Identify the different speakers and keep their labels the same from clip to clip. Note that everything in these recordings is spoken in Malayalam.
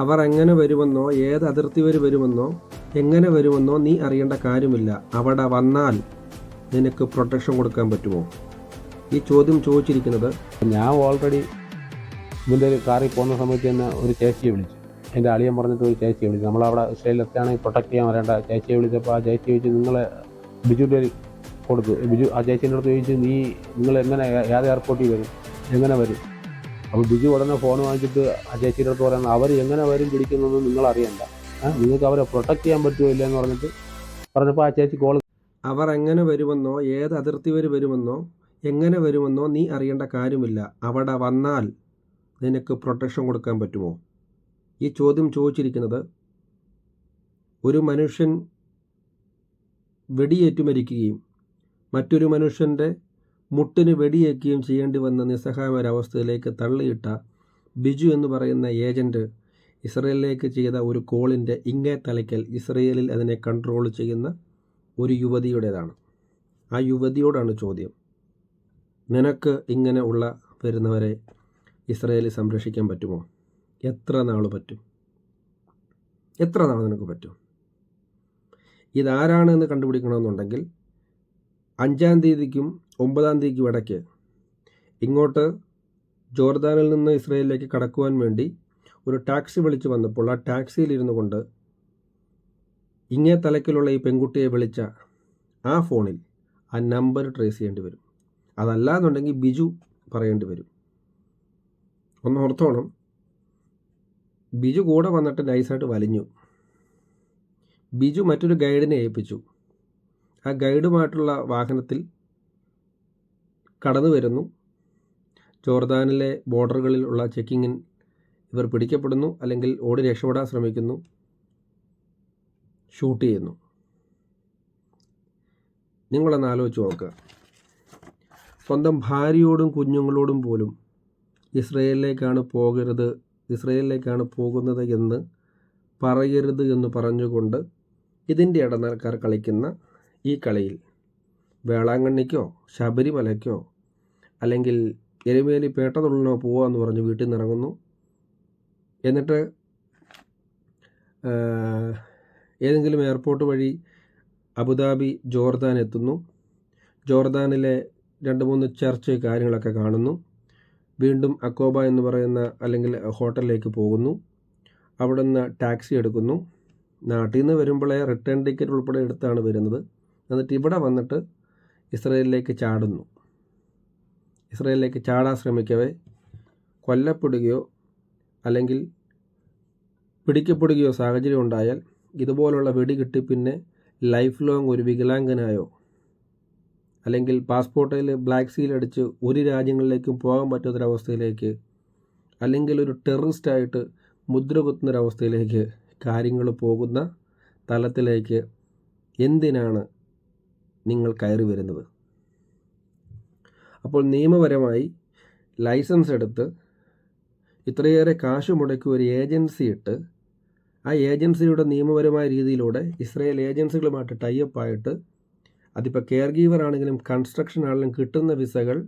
Speaker 1: അവർ എങ്ങനെ വരുമെന്നോ ഏത് അതിർത്തി വരെ വരുമെന്നോ എങ്ങനെ വരുമെന്നോ നീ അറിയേണ്ട കാര്യമില്ല. അവിടെ വന്നാൽ നിനക്ക് പ്രൊട്ടക്ഷൻ കൊടുക്കാൻ പറ്റുമോ? ഈ ചോദ്യം ചോദിച്ചിരിക്കുന്നത്
Speaker 2: ഞാൻ ഓൾറെഡി ഇതിന്റെ ഒരു കാറിൽ പോകുന്ന സമയത്ത് തന്നെ ഒരു ചേച്ചിയെ വിളിച്ചു. എന്റെ അളിയൻ പറഞ്ഞിട്ട് ഒരു ചേച്ചിയെ വിളിച്ചു. നമ്മളവിടെ ഇസ്രയേലിലെത്താണെങ്കിൽ പ്രൊട്ടക്ട് ചെയ്യാൻ വരേണ്ട ചേച്ചിയെ വിളിച്ചപ്പോൾ ആ ചേച്ചി ചോദിച്ചു നിങ്ങളെ ബിജുവിന്റെ കൊടുത്തു ബിജു ആ ചേച്ചീന്റെ അടുത്ത് ചോദിച്ചു നീ നിങ്ങൾ എങ്ങനെ ഏത് എയർപോർട്ടിൽ വരും? എങ്ങനെ വരും? അപ്പോൾ ബിജു ഉടനെ ഫോൺ വാങ്ങിച്ചിട്ട് ആ ചേച്ചിയുടെ അടുത്ത് പറയുന്നത് അവർ എങ്ങനെ വരും പിടിക്കുന്നതെന്ന് നിങ്ങൾ അറിയണ്ട നിങ്ങൾക്ക് അവരെ പ്രൊട്ടക്ട് ചെയ്യാൻ പറ്റുമോ ഇല്ല എന്ന് പറഞ്ഞിട്ട് പറഞ്ഞപ്പോൾ ആ ചേച്ചി കോൾ
Speaker 1: അവർ എങ്ങനെ വരുമെന്നോ ഏത് അതിർത്തി വരെ വരുമെന്നോ എങ്ങനെ വരുമെന്നോ നീ അറിയേണ്ട കാര്യമില്ല. അവിടെ വന്നാൽ നിനക്ക് പ്രൊട്ടക്ഷൻ കൊടുക്കാൻ പറ്റുമോ? ഈ ചോദ്യം ചോദിച്ചിരിക്കുന്നത് ഒരു മനുഷ്യൻ വെടിയേറ്റു മരിക്കുകയും മറ്റൊരു മനുഷ്യന്റെ മുട്ടിന് വെടിയേക്കുകയും ചെയ്യേണ്ടി വന്ന നിസ്സഹായമായ ഒരവസ്ഥയിലേക്ക് തള്ളിയിട്ട ബിജു എന്ന് പറയുന്ന ഏജന്റ് ഇസ്രയേലിലേക്ക് ചെയ്ത ഒരു കോളിന്റെ ഇങ്ങേ തലയ്ക്കൽ ഇസ്രയേലിൽ അതിനെ കൺട്രോൾ ചെയ്യുന്ന ഒരു യുവതിയുടേതാണ്. ആ യുവതിയോടാണ് ചോദ്യം. നിനക്ക് ഇങ്ങനെ ഉള്ള വരുന്നവരെ ഇസ്രയേലിൽ സംരക്ഷിക്കാൻ പറ്റുമോ? എത്ര നാൾ പറ്റും? എത്ര നാൾ നിനക്ക് പറ്റും? ഇതാരാണ് എന്ന് കണ്ടുപിടിക്കണമെന്നുണ്ടെങ്കിൽ അഞ്ചാം തീയതിക്കും ഒമ്പതാം തീയതിക്ക് വടക്ക്. ഇങ്ങോട്ട് ജോർദാനിൽ നിന്ന് ഇസ്രയേലിലേക്ക് കടക്കുവാൻ വേണ്ടി ഒരു ടാക്സി വിളിച്ചു വന്നപ്പോൾ ആ ടാക്സിയിലിരുന്നു കൊണ്ട് ഇങ്ങേ തലക്കിലുള്ള ഈ പെൺകുട്ടിയെ വിളിച്ച ആ ഫോണിൽ ആ നമ്പർ ട്രേസ് ചെയ്യേണ്ടി വരും. അതല്ല എന്നുണ്ടെങ്കിൽ ബിജു പറയേണ്ടി വരും. ഒന്ന് ഓർത്തോണം. ബിജു കൂടെ വന്നിട്ട് നൈസായിട്ട് വലിഞ്ഞു. ബിജു മറ്റൊരു ഗൈഡിനെ ഏൽപ്പിച്ചു. ആ ഗൈഡുമായിട്ടുള്ള വാഹനത്തിൽ കടന്നു വരുന്നു. ജോർദാനിലെ ബോർഡറുകളിലുള്ള ചെക്കിങ്ങിൽ ഇവർ പിടിക്കപ്പെടുന്നു അല്ലെങ്കിൽ ഓടി രക്ഷപ്പെടാൻ ശ്രമിക്കുന്നു. ഷൂട്ട് ചെയ്യുന്നു. നിങ്ങളൊന്ന് ആലോചിച്ച് നോക്കുക. സ്വന്തം ഭാര്യയോടും കുഞ്ഞുങ്ങളോടും പോലും ഇസ്രയേലിലേക്കാണ് പോകരുത് ഇസ്രയേലിലേക്കാണ് പോകുന്നത് എന്ന് പറയരുത് എന്ന് പറഞ്ഞുകൊണ്ട് ഇതിന്റെ ഇടനിലക്കാർ കളിക്കുന്ന ഈ കളിയിൽ വേളാങ്കണ്ണിക്കോ ശബരിമലയ്ക്കോ അല്ലെങ്കിൽ എരുമേലി പേട്ടതുള്ളിലോ പോവാന്ന് പറഞ്ഞ് വീട്ടിൽ നിന്ന് ഇറങ്ങുന്നു. എന്നിട്ട് ഏതെങ്കിലും എയർപോർട്ട് വഴി അബുദാബി ജോർദാൻ എത്തുന്നു. ജോർദാനിലെ രണ്ട് മൂന്ന് ചർച്ച് കാര്യങ്ങളൊക്കെ കാണുന്നു. വീണ്ടും അക്കോബ എന്ന് പറയുന്ന അല്ലെങ്കിൽ ഹോട്ടലിലേക്ക് പോകുന്നു. അവിടെ നിന്ന് ടാക്സി എടുക്കുന്നു. നാട്ടിൽ നിന്ന് വരുമ്പോഴേ റിട്ടേൺ ടിക്കറ്റ് ഉൾപ്പെടെ എടുത്താണ് വരുന്നത്. എന്നിട്ട് ഇവിടെ വന്നിട്ട് ഇസ്രയേലിലേക്ക് ചാടുന്നു. ഇസ്രയേലിലേക്ക് ചാടാൻ ശ്രമിക്കവേ കൊല്ലപ്പെടുകയോ അല്ലെങ്കിൽ പിടിക്കപ്പെടുകയോ സാഹചര്യം ഉണ്ടായാൽ ഇതുപോലുള്ള വെടി കിട്ടി പിന്നെ ലൈഫ് ലോങ് ഒരു വികലാംഗനായോ അല്ലെങ്കിൽ പാസ്പോർട്ടിൽ ബ്ലാക്ക് സീൽ അടിച്ച് ഒരു രാജ്യങ്ങളിലേക്കും പോകാൻ പറ്റാത്തൊരവസ്ഥയിലേക്ക് അല്ലെങ്കിൽ ഒരു ടെററിസ്റ്റായിട്ട് മുദ്ര കുത്തുന്നൊരവസ്ഥയിലേക്ക് കാര്യങ്ങൾ പോകുന്ന തലത്തിലേക്ക് എന്തിനാണ് നിങ്ങൾ കയറി വരുന്നത്. അപ്പോൾ നിയമപരമായി ലൈസൻസ് എടുത്ത് ഇത്രയേറെ കാശ് മുടക്കി ഒരു ഏജൻസി ഇട്ട് ആ ഏജൻസിയുടെ നിയമപരമായ രീതിയിലൂടെ ഇസ്രയേൽ ഏജൻസികളുമായിട്ട് ടൈപ്പ് ആയിട്ട് അതിപ്പോൾ കെയർ ഗീവർ ആണെങ്കിലും കൺസ്ട്രക്ഷൻ ആണെങ്കിലും കിട്ടുന്ന വിസകൾ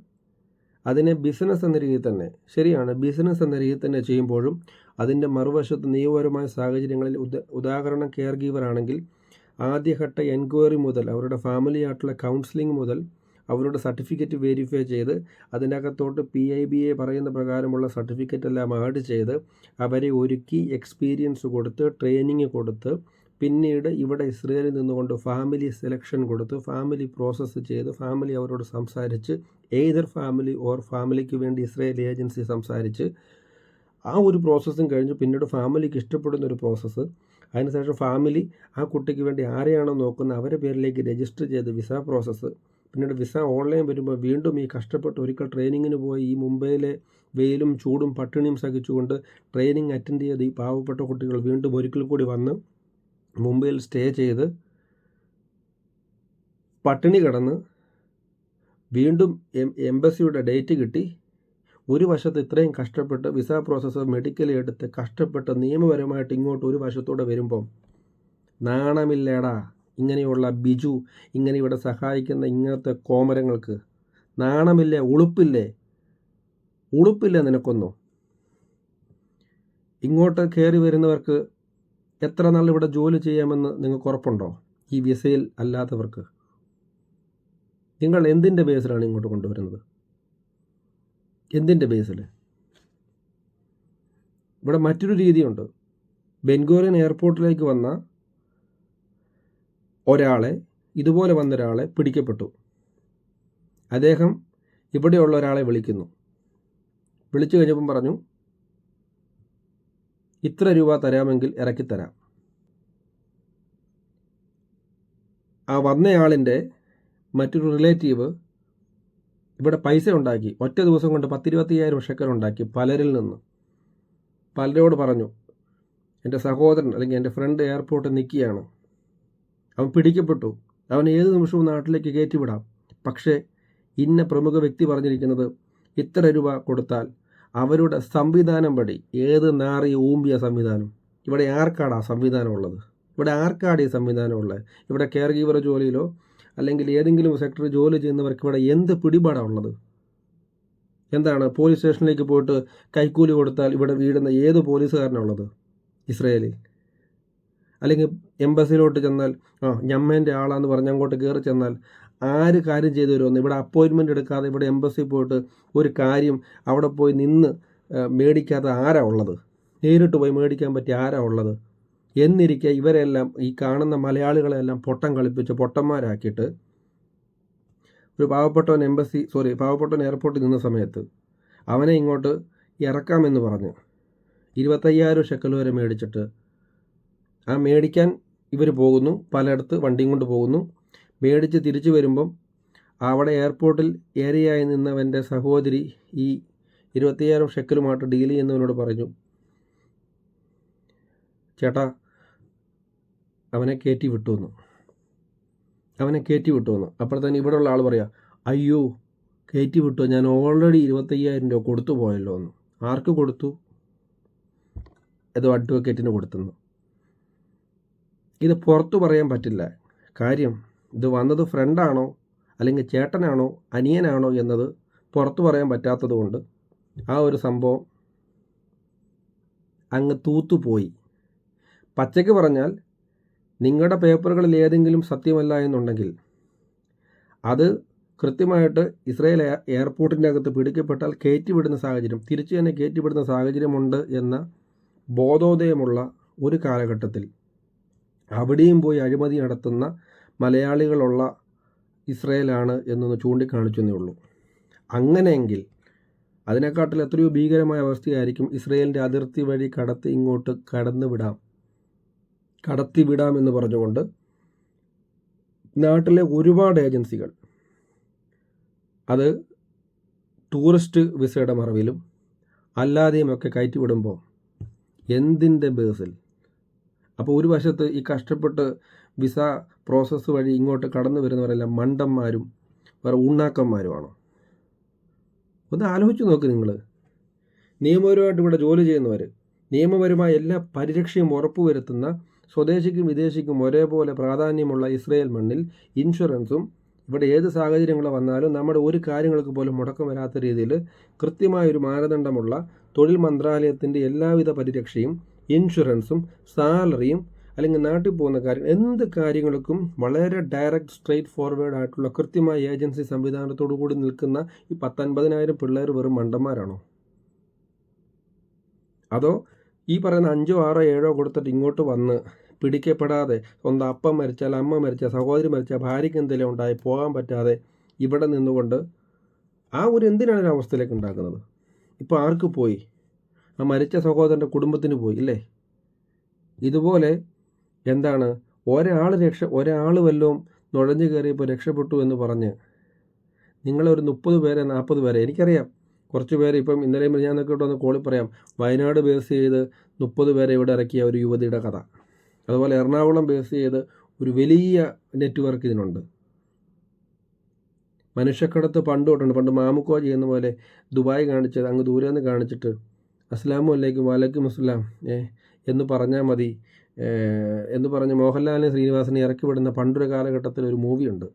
Speaker 1: അതിനെ ബിസിനസ് എന്ന രീതിയിൽ തന്നെ ശരിയാണ് ബിസിനസ് എന്ന രീതിയിൽ തന്നെ ചെയ്യുമ്പോഴും അതിന്റെ മറുവശത്ത് നിയമപരമായ സാഹചര്യങ്ങളിൽ ഉദ ഉദാഹരണം കെയർ ഗീവർ ആണെങ്കിൽ ആദ്യഘട്ട എൻക്വയറി മുതൽ അവരുടെ ഫാമിലി ആയിട്ടുള്ള കൗൺസിലിംഗ് മുതൽ അവരുടെ സർട്ടിഫിക്കറ്റ് വെരിഫൈ ചെയ്ത് അതിന്റെ അകത്തോട്ട് പി ഐ ബി എ പറയുന്ന പ്രകാരമുള്ള സർട്ടിഫിക്കറ്റ് എല്ലാം ആഡ് ചെയ്ത് അവരെ ഒരുക്കി എക്സ്പീരിയൻസ് കൊടുത്ത് ട്രെയിനിങ് കൊടുത്ത് പിന്നീട് ഇവിടെ ഇസ്രയേലിൽ നിന്നുകൊണ്ട് ഫാമിലി സെലക്ഷൻ കൊടുത്ത് ഫാമിലി പ്രോസസ്സ് ചെയ്ത് ഫാമിലി അവരോട് സംസാരിച്ച് ഏതർ ഫാമിലി ഓർ ഫാമിലിക്ക് വേണ്ടി ഇസ്രയേൽ ഏജൻസി സംസാരിച്ച് ആ ഒരു പ്രോസസ്സും കഴിഞ്ഞ് പിന്നീട് ഫാമിലിക്ക് ഇഷ്ടപ്പെടുന്ന ഒരു പ്രോസസ്സ് അതിനുശേഷം ഫാമിലി ആ കുട്ടിക്ക് വേണ്ടി ആരെയാണോ നോക്കുന്നത് അവരെ പേരിലേക്ക് രജിസ്റ്റർ ചെയ്ത് വിസ പ്രോസസ്സ് പിന്നീട് വിസ ഓൺലൈൻ വരുമ്പോൾ വീണ്ടും ഈ കഷ്ടപ്പെട്ട് ഒരിക്കൽ ട്രെയിനിങ്ങിന് പോയി ഈ മുംബൈയിലെ വെയിലും ചൂടും പട്ടിണിയും സഹിച്ചുകൊണ്ട് ട്രെയിനിങ് അറ്റൻഡ് ചെയ്ത് ഈ പാവപ്പെട്ട കുട്ടികൾ വീണ്ടും ഒരിക്കൽ കൂടി വന്ന് മുംബൈയിൽ സ്റ്റേ ചെയ്ത് പട്ടിണി കിടന്ന് വീണ്ടും എംബസിയുടെ ഡേറ്റ് കിട്ടി. ഒരു വശത്ത് ഇത്രയും കഷ്ടപ്പെട്ട് വിസ പ്രോസസ്സ് മെഡിക്കൽ എടുത്ത് കഷ്ടപ്പെട്ട് നിയമപരമായിട്ട് ഇങ്ങോട്ട് ഒരു വശത്തൂടെ വരുമ്പം നാണമില്ലേടാ ഇങ്ങനെയുള്ള ബിജു ഇങ്ങനെ ഇവിടെ സഹായിക്കുന്ന ഇങ്ങനത്തെ കോമരങ്ങൾക്ക്. നാണമില്ലേ ഉളുപ്പില്ലേ? ഉളുപ്പില്ലേ നിനക്കൊന്നും? ഇങ്ങോട്ട് കയറി വരുന്നവർക്ക് എത്ര നാൾ ഇവിടെ ജോലി ചെയ്യാമെന്ന് നിങ്ങൾക്ക് ഉറപ്പുണ്ടോ? ഈ വിസയിൽ അല്ലാത്തവർക്ക്. നിങ്ങൾ എന്തിന്റെ ബേസിലാണ് ഇങ്ങോട്ട് കൊണ്ടുവരുന്നത്? എന്തിന്റെ ബേസിൽ ഇവിടെ മറ്റൊരു രീതിയുണ്ട്. ബെൻഗോറിയൻ എയർപോർട്ടിലേക്ക് വന്ന ഒരാളെ ഇതുപോലെ വന്ന ഒരാളെ പിടിക്കപ്പെട്ടു. അദ്ദേഹം ഇവിടെയുള്ള ഒരാളെ വിളിക്കുന്നു. വിളിച്ചു കഴിഞ്ഞപ്പം പറഞ്ഞു ഇത്ര രൂപ തരാമെങ്കിൽ ഇറക്കിത്തരാം ആ വന്നയാളിന്റെ മറ്റൊരു റിലേറ്റീവ് ഇവിടെ പൈസ ഉണ്ടാക്കി ഒറ്റ ദിവസം കൊണ്ട് പത്തിരുപത്തയ്യായിരം ഉണ്ടാക്കി പലരിൽ നിന്ന്. പലരോട് പറഞ്ഞു എന്റെ സഹോദരൻ അല്ലെങ്കിൽ എന്റെ ഫ്രണ്ട് എയർപോർട്ടിൽ നിൽക്കുകയാണ് അവൻ പിടിക്കപ്പെട്ടു. അവൻ ഏത് നിമിഷവും നാട്ടിലേക്ക് കയറ്റിവിടാം. പക്ഷേ ഇന്ന പ്രമുഖ വ്യക്തി പറഞ്ഞിരിക്കുന്നത് ഇത്ര രൂപ കൊടുത്താൽ അവരുടെ സംവിധാനം പടി ഏത് നാറി ഊമ്പിയ സംവിധാനം? ഇവിടെ ആർക്കാടാ ആ സംവിധാനം ഉള്ളത്? ഇവിടെ ആർക്കാണ് ഈ സംവിധാനം ഉള്ളത്? ഇവിടെ കെയർ ഗീവർ ജോലിയിലോ അല്ലെങ്കിൽ ഏതെങ്കിലും സെക്ടറിൽ ജോലി ചെയ്യുന്നവർക്ക് ഇവിടെ എന്ത് പിടിപാടാണ് ഉള്ളത്? എന്താണ് പോലീസ് സ്റ്റേഷനിലേക്ക് പോയിട്ട് കൈക്കൂലി കൊടുത്താൽ ഇവിടെ വീടുന്ന ഏത് പോലീസുകാരനാണുള്ളത് ഇസ്രയേലിൽ അല്ലെങ്കിൽ എംബസിയിലോട്ട് ചെന്നാൽ ആ ഞമ്മേന്റെ ആളാന്ന് പറഞ്ഞ് അങ്ങോട്ട് കയറി ചെന്നാൽ ആര് കാര്യം ചെയ്തു തരുമെന്ന്? ഇവിടെ അപ്പോയിൻമെന്റ് എടുക്കാതെ ഇവിടെ എംബസി പോയിട്ട് ഒരു കാര്യം അവിടെ പോയി നിന്ന് മേടിക്കാത്ത മേടിക്കാതെ ആരാ ഉള്ളത്? നേരിട്ട് പോയി മേടിക്കാൻ പറ്റിയ ആരാ ഉള്ളത്? എന്നിരിക്കെ ഇവരെല്ലാം ഈ കാണുന്ന മലയാളികളെല്ലാം പൊട്ടം കളിപ്പിച്ച് പൊട്ടന്മാരാക്കിയിട്ട് ഒരു പാവപ്പെട്ടവൻ എംബസി സോറി പാവപ്പെട്ടവൻ എയർപോർട്ടിൽ നിന്ന സമയത്ത് അവനെ ഇങ്ങോട്ട് ഇറക്കാമെന്ന് പറഞ്ഞു. ഇരുപത്തയ്യായിരം ഷെക്കൽ വരെ മേടിച്ചിട്ട് ആ മേടിക്കാൻ ഇവർ പോകുന്നു പലയിടത്ത് വണ്ടിയും കൊണ്ട് പോകുന്നു. മേടിച്ച് തിരിച്ചു വരുമ്പം അവിടെ എയർപോർട്ടിൽ ഏരിയായി നിന്നവന്റെ സഹോദരി ഈ ഇരുപത്തയ്യായിരം ഷെക്കലുമായിട്ട് ഡീൽ ചെയ്യുന്നവനോട് പറഞ്ഞു ചേട്ടാ അവനെ കയറ്റി വിട്ടുവെന്ന്. അവനെ കയറ്റി അപ്പോൾ അപ്പോഴത്തേന് ഇവിടെയുള്ള ആൾ പറയാ അയ്യോ കയറ്റി വിട്ടു ഞാൻ ഓൾറെഡി ഇരുപത്തയ്യായിരം രൂപ കൊടുത്തു പോയല്ലോ എന്ന്. ആർക്ക് കൊടുത്തു? ഏതോ അഡ്വക്കേറ്റിന് കൊടുത്തെന്ന്. ഇത് പുറത്തു പറയാൻ പറ്റില്ല. കാര്യം ഇത് വന്നത് ഫ്രണ്ടാണോ അല്ലെങ്കിൽ ചേട്ടനാണോ അനിയനാണോ എന്നത് പുറത്തു പറയാൻ പറ്റാത്തതുകൊണ്ട് ആ ഒരു സംഭവം അങ്ങ് തൂത്തുപോയി. പച്ചയ്ക്ക് പറഞ്ഞാൽ നിങ്ങളുടെ പേപ്പറുകളിൽ ഏതെങ്കിലും സത്യമല്ല എന്നുണ്ടെങ്കിൽ അത് കൃത്യമായിട്ട് ഇസ്രയേൽ എയർ- എയർപോർട്ടിന്റെ അകത്ത് പിടിക്കപ്പെട്ടാൽ കയറ്റിവിടുന്ന സാഹചര്യം തിരിച്ചു തന്നെ കയറ്റിവിടുന്ന സാഹചര്യമുണ്ട് എന്ന ബോധോദയമുള്ള ഒരു കാലഘട്ടത്തിൽ അവിടെയും പോയി അഴിമതി നടത്തുന്ന മലയാളികളുള്ള ഇസ്രയേലാണ് എന്നൊന്ന് ചൂണ്ടിക്കാണിച്ചെന്നേ ഉള്ളൂ. അങ്ങനെയെങ്കിൽ അതിനെക്കാട്ടിൽ എത്രയോ ഭീകരമായ അവസ്ഥയായിരിക്കും ഇസ്രയേലിന്റെ അതിർത്തി വഴി കടത്തി ഇങ്ങോട്ട് കടന്നു വിടാം കടത്തി വിടാം എന്ന് പറഞ്ഞുകൊണ്ട് നാട്ടിലെ ഒരുപാട് ഏജൻസികൾ അത് ടൂറിസ്റ്റ് വിസയുടെ മറവിലും അല്ലാതെയുമൊക്കെ കയറ്റിവിടുമ്പോൾ എന്തിന്റെ ബേസിൽ? അപ്പോൾ ഒരു വശത്ത് ഈ കഷ്ടപ്പെട്ട് വിസ പ്രോസസ്സ് വഴി ഇങ്ങോട്ട് കടന്നു വരുന്നവരെല്ലാം മണ്ടന്മാരും വേറെ ഉണ്ണാക്കന്മാരുമാണോ ഒന്ന് ആലോചിച്ച് നോക്ക് നിങ്ങൾ നിയമപരമായിട്ട് ഇവിടെ ജോലി ചെയ്യുന്നവർ നിയമപരമായ എല്ലാ പരിരക്ഷയും ഉറപ്പുവരുത്തുന്ന സ്വദേശിക്കും വിദേശിക്കും ഒരേപോലെ പ്രാധാന്യമുള്ള ഇസ്രയേൽ മണ്ണിൽ ഇൻഷുറൻസും ഇവിടെ ഏത് സാഹചര്യങ്ങൾ വന്നാലും നമ്മുടെ ഒരു കാര്യങ്ങൾക്ക് പോലും മുടക്കം വരാത്ത രീതിയിൽ കൃത്യമായൊരു മാനദണ്ഡമുള്ള തൊഴിൽ മന്ത്രാലയത്തിന്റെ എല്ലാവിധ പരിരക്ഷയും ഇൻഷുറൻസും സാലറിയും അല്ലെങ്കിൽ നാട്ടിൽ പോകുന്ന കാര്യം എന്ത് കാര്യങ്ങൾക്കും വളരെ ഡയറക്റ്റ് സ്ട്രെയിറ്റ് ഫോർവേഡ് ആയിട്ടുള്ള കൃത്യമായ ഏജൻസി സംവിധാനത്തോടു കൂടി നിൽക്കുന്ന ഈ പത്തൊൻപതിനായിരം പിള്ളേർ വെറും മണ്ടന്മാരാണോ? അതോ ഈ പറയുന്ന അഞ്ചോ ആറോ ഏഴോ കൊടുത്തിട്ട് ഇങ്ങോട്ട് വന്ന് പിടിക്കപ്പെടാതെ സ്വന്തം അപ്പം മരിച്ചാൽ അമ്മ മരിച്ച സഹോദരി മരിച്ച ഭാര്യയ്ക്ക് എന്തെങ്കിലും ഉണ്ടായി പോകാൻ പറ്റാതെ ഇവിടെ നിന്നുകൊണ്ട് ആ ഒരു എന്തിനാണ് ഒരു അവസ്ഥയിലേക്ക് ഉണ്ടാക്കുന്നത്? ഇപ്പോൾ ആർക്ക് പോയി? ആ മരിച്ച സഹോദരന്റെ കുടുംബത്തിന് പോയി ഇല്ലേ? ഇതുപോലെ എന്താണ്? ഒരാൾ രക്ഷ ഒരാൾ വല്ലതും നുഴഞ്ഞു കയറിയപ്പോൾ രക്ഷപ്പെട്ടു എന്ന് പറഞ്ഞ് നിങ്ങളൊരു മുപ്പത് പേരെ നാൽപ്പത് പേരെ എനിക്കറിയാം. കുറച്ച് പേര് ഇപ്പം ഇന്നലെ ഞാൻ നോക്കിയിട്ട് വന്ന് കോളി പറയാം. വയനാട് ബേസ് ചെയ്ത് മുപ്പത് പേരെ ഇവിടെ ഇറക്കിയ ഒരു യുവതിയുടെ കഥ. അതുപോലെ എറണാകുളം ബേസ് ചെയ്ത് ഒരു വലിയ നെറ്റ്വർക്ക് ഇതിനുണ്ട്. മനുഷ്യക്കടത്ത് പണ്ട് തൊട്ടുണ്ട്. പണ്ട് മാമുക്കോ ചെയ്യുന്ന പോലെ ദുബായ് കാണിച്ചത് അങ്ങ് ദൂരെ നിന്ന് കാണിച്ചിട്ട് അസ്ലാമു അലൈക്കും വലൈക്കും അസ്ലാം ഏ എന്ന് പറഞ്ഞാൽ മതി. എന്ന് പറഞ്ഞ് മോഹൻലാലിനെ ശ്രീനിവാസനെ ഇറക്കി വിടുന്ന പണ്ടൊരു കാലഘട്ടത്തിൽ ഒരു മൂവിയുണ്ട്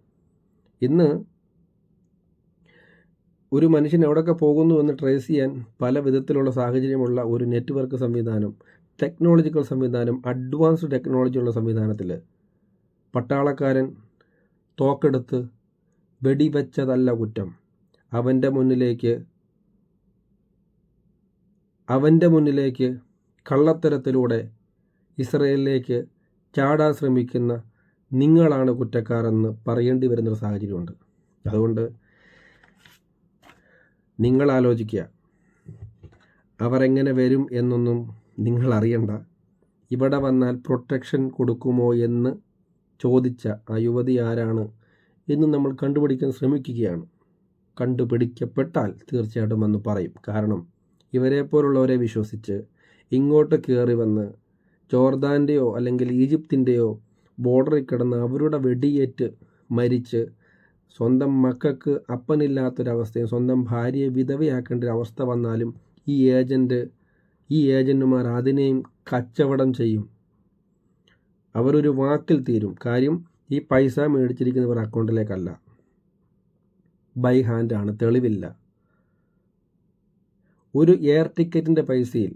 Speaker 1: ഇന്ന് ഒരു മനുഷ്യൻ എവിടെയൊക്കെ പോകുന്നു എന്ന് ട്രേസ് ചെയ്യാൻ പല വിധത്തിലുള്ള സാഹചര്യമുള്ള ഒരു നെറ്റ്വർക്ക് സംവിധാനം ടെക്നോളജിക്കൽ സംവിധാനം അഡ്വാൻസ്ഡ് ടെക്നോളജി ഉള്ള സംവിധാനത്തിൽ പട്ടാളക്കാരൻ തോക്കെടുത്ത് വെടിവെച്ചതല്ല കുറ്റം. അവന്റെ മുന്നിലേക്ക് അവന്റെ മുന്നിലേക്ക് കള്ളത്തരത്തിലൂടെ ഇസ്രയേലിലേക്ക് ചാടാൻ ശ്രമിക്കുന്ന നിങ്ങളാണ് കുറ്റക്കാരെന്ന് പറയേണ്ടി വരുന്നൊരു സാഹചര്യമുണ്ട്. അതുകൊണ്ട് നിങ്ങൾ ആലോചിക്കുക അവർ എങ്ങനെ വരും എന്നൊന്നും നിങ്ങൾ അറിയണ്ട. ഇവിടെ വന്നാൽ പ്രൊട്ടക്ഷൻ കൊടുക്കുമോ എന്ന് ചോദിച്ച ആ യുവതി ആരാണ് എന്ന് നമ്മൾ കണ്ടുപിടിക്കാൻ ശ്രമിക്കുകയാണ്. കണ്ടുപിടിക്കപ്പെട്ടാൽ തീർച്ചയായിട്ടും വന്ന് പറയും. കാരണം ഇവരെ പോലുള്ളവരെ വിശ്വസിച്ച് ഇങ്ങോട്ട് കയറി വന്ന് ജോർദാന്റെയോ അല്ലെങ്കിൽ ഈജിപ്തിന്റെയോ ബോർഡറിൽ കിടന്ന് അവരുടെ വെടിയേറ്റ് മരിച്ച് സ്വന്തം മക്കൾക്ക് അപ്പനില്ലാത്തൊരവസ്ഥയും സ്വന്തം ഭാര്യയെ വിധവയാക്കേണ്ട ഒരു അവസ്ഥ വന്നാലും ഈ ഏജന്റ് ഈ ഏജന്റുമാർ അതിനെയും കച്ചവടം ചെയ്യും. അവരൊരു വാക്കിൽ തീരും. കാര്യം ഈ പൈസ മേടിച്ചിരിക്കുന്നവർ അക്കൗണ്ടിലേക്കല്ല. ബൈ ഹാൻഡാണ് തെളിവില്ല. ഒരു എയർ ടിക്കറ്റിന്റെ പൈസയിൽ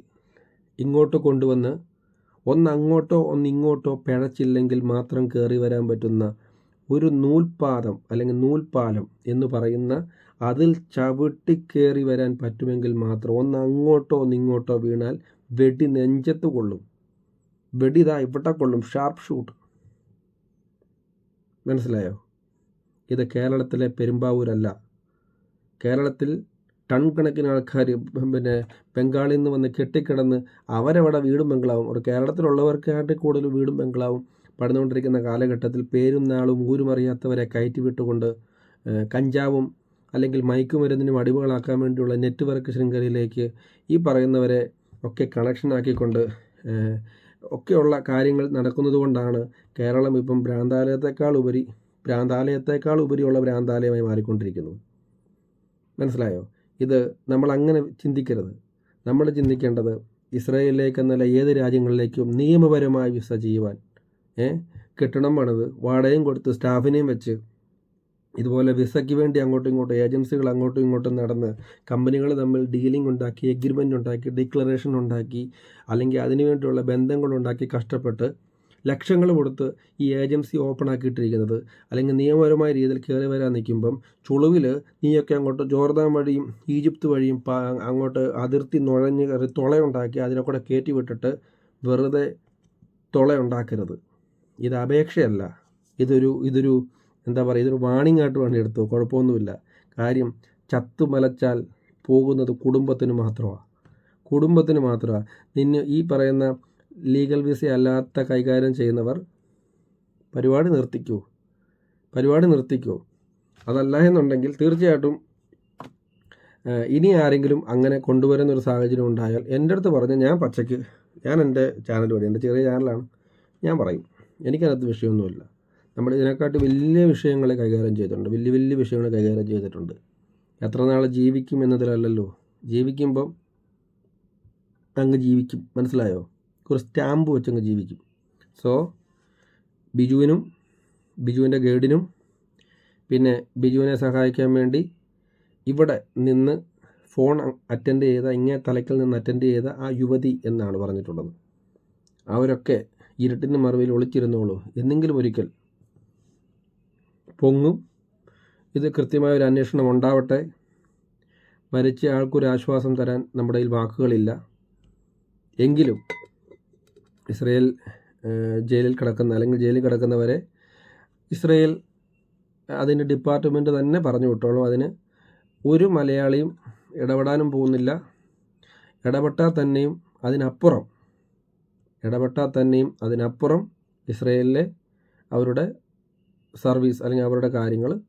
Speaker 1: ഇങ്ങോട്ട് കൊണ്ടുവന്ന് ഒന്ന് അങ്ങോട്ടോ ഒന്ന് ഇങ്ങോട്ടോ പിഴച്ചില്ലെങ്കിൽ മാത്രം കയറി വരാൻ പറ്റുന്ന ഒരു നൂൽപാദം അല്ലെങ്കിൽ നൂൽപാലം എന്ന് പറയുന്ന അതിൽ ചവിട്ടി കയറി വരാൻ പറ്റുമെങ്കിൽ മാത്രം ഒന്ന് അങ്ങോട്ടോ നിങ്ങോട്ടോ വീണാൽ വെടി നെഞ്ചത്ത് കൊള്ളും. വെടി ഇതാ ഇവിടെ കൊള്ളും ഷാർപ്പ് ഷൂട്ട് മനസ്സിലായോ? ഇത് കേരളത്തിലെ പെരുമ്പാവൂരല്ല. കേരളത്തിൽ ടൺ കണക്കിന് ആൾക്കാർ പിന്നെ ബംഗാളിൽ നിന്ന് വന്ന് കെട്ടിക്കിടന്ന് അവരവിടെ വീടും ബംഗ്ലാവും. ഒരു കേരളത്തിലുള്ളവർക്കായിട്ട് കൂടുതൽ വീടും ബംഗ്ലാവും. പടന്നുകൊണ്ടിരിക്കുന്ന കാലഘട്ടത്തിൽ പേരും നാളും ഊരും അറിയാത്തവരെ കയറ്റി വിട്ടുകൊണ്ട് കഞ്ചാവും അല്ലെങ്കിൽ മയക്കുമരുന്നിനും അടിവുകളാക്കാൻ വേണ്ടിയുള്ള നെറ്റ്വർക്ക് ശൃംഖലയിലേക്ക് ഈ പറയുന്നവരെ ഒക്കെ കണക്ഷൻ ആക്കിക്കൊണ്ട് ഒക്കെയുള്ള കാര്യങ്ങൾ നടക്കുന്നതുകൊണ്ടാണ് കേരളം ഇപ്പം ഭ്രാന്താലയത്തെക്കാൾ ഉപരി ഭ്രാന്താലയത്തെക്കാൾ ഉപരിയുള്ള ഭ്രാന്താലയമായി മാറിക്കൊണ്ടിരിക്കുന്നത് മനസ്സിലായോ? ഇത് നമ്മൾ അങ്ങനെ ചിന്തിക്കരുത്. നമ്മൾ ചിന്തിക്കേണ്ടത് ഇസ്രായേലിലേക്കെന്നല്ല ഏത് രാജ്യങ്ങളിലേക്കും നിയമപരമായി വിസ ചെയ്യുവാൻ കെട്ടിടം പണിത് വാടകയും കൊടുത്ത് സ്റ്റാഫിനെയും വെച്ച് ഇതുപോലെ വിസയ്ക്ക് വേണ്ടി അങ്ങോട്ടും ഇങ്ങോട്ടും ഏജൻസികൾ അങ്ങോട്ടും ഇങ്ങോട്ടും നടന്ന് കമ്പനികൾ തമ്മിൽ ഡീലിംഗ് ഉണ്ടാക്കി എഗ്രിമെന്റ് ഉണ്ടാക്കി ഡിക്ലറേഷൻ ഉണ്ടാക്കി അല്ലെങ്കിൽ അതിനു വേണ്ടിയുള്ള ബന്ധങ്ങൾ ഉണ്ടാക്കി കഷ്ടപ്പെട്ട് ലക്ഷങ്ങൾ കൊടുത്ത് ഈ ഏജൻസി ഓപ്പൺ ആക്കിയിട്ടിരിക്കുന്നത്. അല്ലെങ്കിൽ നിയമപരമായ രീതിയിൽ കയറി വരാൻ നിൽക്കുമ്പം ചുളുവിൽ നീയൊക്കെ അങ്ങോട്ട് ജോർദാൻ വഴിയും ഈജിപ്ത് വഴിയും അങ്ങോട്ട് അതിർത്തി നുഴഞ്ഞ് തുളയുണ്ടാക്കി അതിനെ കൂടെ കയറ്റി വിട്ടിട്ട് വെറുതെ തുളയുണ്ടാക്കരുത്. ഇത് അപേക്ഷയല്ല. ഇതൊരു ഇതൊരു എന്താ പറയുക ഇതൊരു വാണിംഗ് ആയിട്ട് വേണ്ടി എടുത്തു. കുഴപ്പമൊന്നുമില്ല. കാര്യം ചത്തു മലച്ചാൽ പോകുന്നത് കുടുംബത്തിന് മാത്രമാണ് കുടുംബത്തിന് മാത്രമാണ് നിന്നെ ഈ പറയുന്ന ലീഗൽ വിസ അല്ലാത്ത കൈകാര്യം ചെയ്യുന്നവർ പരിപാടി നിർത്തിക്കൂ? പരിപാടി നിർത്തിക്കൂ? അതല്ല എന്നുണ്ടെങ്കിൽ തീർച്ചയായിട്ടും ഇനി ആരെങ്കിലും അങ്ങനെ കൊണ്ടുവരുന്ന ഒരു സാഹചര്യം ഉണ്ടായാൽ എന്റെ അടുത്ത് പറഞ്ഞ് ഞാൻ പച്ചയ്ക്ക് ഞാൻ എന്റെ ചാനൽ വഴി എന്റെ ചെറിയ ചാനലാണ് ഞാൻ പറയും. എനിക്കതിനകത്ത് വിഷയമൊന്നുമില്ല. നമ്മൾ ഇതിനെക്കാട്ടി വലിയ വിഷയങ്ങളെ കൈകാര്യം ചെയ്തിട്ടുണ്ട്. വലിയ വലിയ വിഷയങ്ങൾ കൈകാര്യം ചെയ്തിട്ടുണ്ട്. എത്ര നാൾ ജീവിക്കും എന്നതിലല്ലല്ലോ. ജീവിക്കുമ്പം അങ്ങ് ജീവിക്കും. മനസ്സിലായോ? കുറച്ച് സ്റ്റാമ്പ് വെച്ചങ്ങ് ജീവിക്കും. സോ ബിജുവിനും ബിജുവിന്റെ ഗൈഡിനും പിന്നെ ബിജുവിനെ സഹായിക്കാൻ വേണ്ടി ഇവിടെ നിന്ന് ഫോൺ അറ്റൻഡ് ചെയ്ത ഇങ്ങനെ തലയ്ക്കൽ നിന്ന് അറ്റൻഡ് ചെയ്ത ആ യുവതി എന്നാണ് പറഞ്ഞിട്ടുള്ളത്. അവരൊക്കെ ഇരുട്ടിന് മറവിൽ ഒളിച്ചിരുന്നോളൂ. എന്നെങ്കിലും ഒരിക്കൽ. പൊങ്ങും. ഇത് കൃത്യമായ ഒരു അന്വേഷണം ഉണ്ടാവട്ടെ. മരിച്ച ആൾക്കൊരു ആശ്വാസം തരാൻ നമ്മുടെ കയ്യിൽ വാക്കുകളില്ല. എങ്കിലും ഇസ്രയേൽ ജയിലിൽ കിടക്കുന്ന അല്ലെങ്കിൽ ജയിലിൽ കിടക്കുന്നവരെ ഇസ്രയേൽ അതിന്റെ ഡിപ്പാർട്ട്മെന്റ് തന്നെ പറഞ്ഞു വിട്ടോളും. അതിന് ഒരു മലയാളിയും ഇടപെടാനും പോകുന്നില്ല. ഇടപെട്ടാൽ തന്നെയും അതിനപ്പുറം ഇടപെട്ടാൽ തന്നെയും അതിനപ്പുറം ഇസ്രയേലിലെ അവരുടെ സർവീസ് അല്ലെങ്കിൽ അവരുടെ കാര്യങ്ങൾ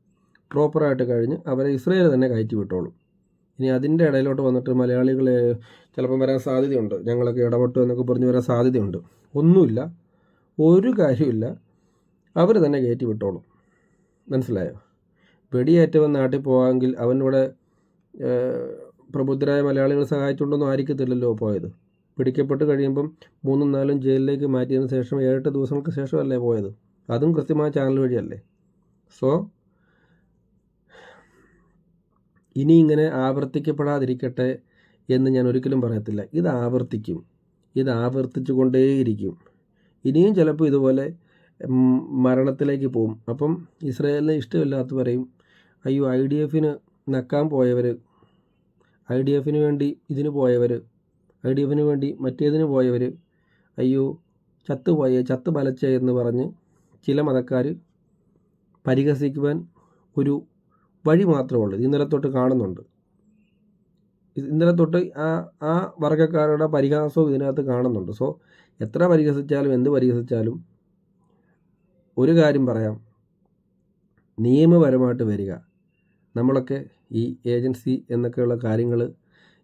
Speaker 1: പ്രോപ്പറായിട്ട് കഴിഞ്ഞ് അവരെ ഇസ്രയേൽ തന്നെ കയറ്റി വിട്ടോളും. ഇനി അതിന്റെ ഇടയിലോട്ട് വന്നിട്ട് മലയാളികൾ ചിലപ്പം വരാൻ സാധ്യതയുണ്ട്. ഞങ്ങളൊക്കെ ഇടപെട്ടു എന്നൊക്കെ പറഞ്ഞ് വരാൻ സാധ്യതയുണ്ട്. ഒന്നുമില്ല. ഒരു കാര്യമില്ല അവർ തന്നെ കയറ്റി വിട്ടോളും. മനസ്സിലായോ? വെടിയേറ്റവൻ നാട്ടിൽ പോകാമെങ്കിൽ അവനിവിടെ പ്രബുദ്ധരായ മലയാളികൾ സഹായിച്ചുകൊണ്ടൊന്നും ആയിരിക്കത്തില്ലല്ലോ പോയത്. പിടിക്കപ്പെട്ട് കഴിയുമ്പം മൂന്നും നാലും ജയിലിലേക്ക് മാറ്റിയതിന് ശേഷം ഏഴെട്ട് ദിവസങ്ങൾക്ക് ശേഷമല്ലേ പോയത്? അതും കൃത്യമായ ചാനൽ വഴിയല്ലേ? സോ ഇനി ഇങ്ങനെ ആവർത്തിക്കപ്പെടാതിരിക്കട്ടെ എന്ന് ഞാൻ ഒരിക്കലും പറയത്തില്ല. ഇത് ആവർത്തിക്കും. ഇത് ആവർത്തിച്ചു കൊണ്ടേയിരിക്കും ഇനിയും ചിലപ്പോൾ ഇതുപോലെ മരണത്തിലേക്ക് പോകും അപ്പം ഇസ്രായേലിന് ഇഷ്ടമില്ലാത്തവരെയും അയ്യോ ഐ ഡി എഫിന് നക്കാൻ പോയവർ ഐ ഡി എഫിന് വേണ്ടി ഇതിന് പോയവർ ഐ ഡി എഫിന് വേണ്ടി മറ്റേതിന് പോയവർ അയ്യോ ചത്തുപോയേ ചത്ത് പലച്ചേ എന്ന് പറഞ്ഞ് ചില മതക്കാർ പരിഹസിക്കുവാൻ ഒരു വഴി മാത്രമേ ഉള്ളൂ ഇന്നലെ തൊട്ട് കാണുന്നുണ്ട്. ഇന്നലെ തൊട്ട് ആ ആ വർഗക്കാരുടെ പരിഹാസവും ഇതിനകത്ത് കാണുന്നുണ്ട്. സോ എത്ര പരിഹസിച്ചാലും എന്ത് പരിഹസിച്ചാലും ഒരു കാര്യം പറയാം. നിയമപരമായിട്ട് വരിക. നമ്മളൊക്കെ ഈ ഏജൻസി എന്നൊക്കെയുള്ള കാര്യങ്ങൾ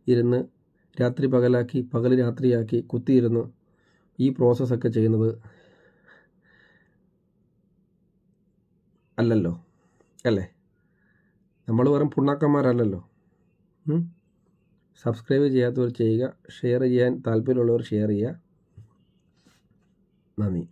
Speaker 1: ഇരുന്ന് രാത്രി പകലാക്കി പകൽ രാത്രിയാക്കി കുത്തിയിരുന്ന് ഈ പ്രോസസ്സൊക്കെ ചെയ്യുന്നത്. അല്ലല്ലോ. അല്ലേ? നമ്മൾ വെറും പുണ്ണാക്കന്മാരല്ലല്ലോ? സബ്സ്ക്രൈബ് ചെയ്യാത്തവർ ചെയ്യുക ഷെയർ ചെയ്യാൻ താല്പര്യമുള്ളവർ ഷെയർ ചെയ്യുക. നന്ദി.